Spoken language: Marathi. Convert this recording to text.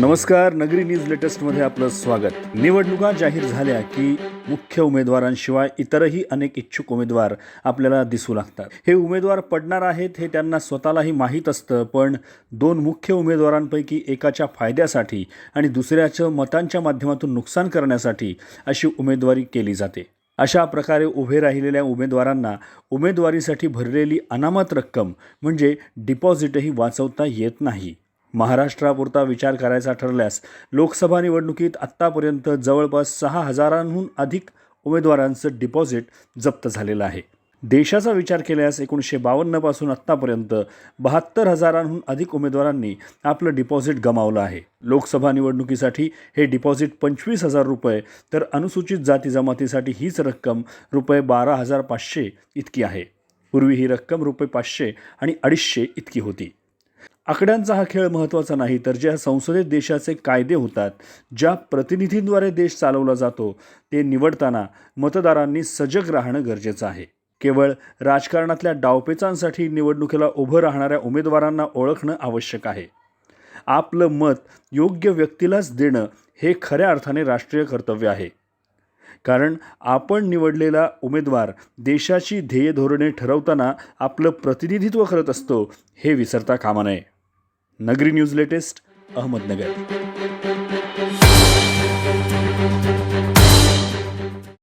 नमस्कार नगरी न्यूज लेटेस्टमध्ये आपलं स्वागत. निवडणुका जाहीर झाल्या की मुख्य उमेदवारांशिवाय इतरही अनेक इच्छुक उमेदवार आपल्याला दिसू लागतात. हे उमेदवार पडणार आहेत हे त्यांना स्वतःलाही माहीत असतं पण दोन मुख्य उमेदवारांपैकी एकाच्या फायद्यासाठी आणि दुसऱ्याचं मतांच्या माध्यमातून नुकसान करण्यासाठी अशी उमेदवारी केली जाते. अशा प्रकारे उभे राहिलेल्या उमेदवारांना उमेदवारीसाठी भरलेली अनामत रक्कम म्हणजे डिपॉझिटही वाचवता येत नाही. महाराष्ट्रापुरता विचार करायचा ठरल्यास लोकसभा निवडणुकीत आत्तापर्यंत जवळपास सहा हजारांहून अधिक उमेदवारांचं डिपॉझिट जप्त झालेलं आहे. देशाचा विचार केल्यास एकोणीसशे बावन्नपासून आत्तापर्यंत बहात्तर हजारांहून अधिक उमेदवारांनी आपलं डिपॉझिट गमावलं आहे. लोकसभा निवडणुकीसाठी हे डिपॉझिट पंचवीस हजार रुपये तर अनुसूचित जाती जमातीसाठी हीच रक्कम रुपये बारा हजार पाचशे इतकी आहे. पूर्वी ही रक्कम रुपये पाचशे आणि अडीचशे इतकी होती. आकड्यांचा हा खेळ महत्त्वाचा नाही तर ज्या संसदेत देशाचे कायदे होतात ज्या प्रतिनिधींद्वारे देश चालवला जातो ते निवडताना मतदारांनी सजग राहणं गरजेचं आहे. केवळ राजकारणातल्या डावपेचांसाठी निवडणुकीला उभं राहणाऱ्या उमेदवारांना ओळखणं आवश्यक आहे. आपलं मत योग्य व्यक्तीलाच देणं हे खऱ्या अर्थाने राष्ट्रीय कर्तव्य आहे. कारण आपण निवडलेला उमेदवार देशाची ध्येय धोरणे ठरवताना आपलं प्रतिनिधित्व करत असतो हे विसरता कामा नये. नगरी न्यूज लेटेस्ट अहमदनगर.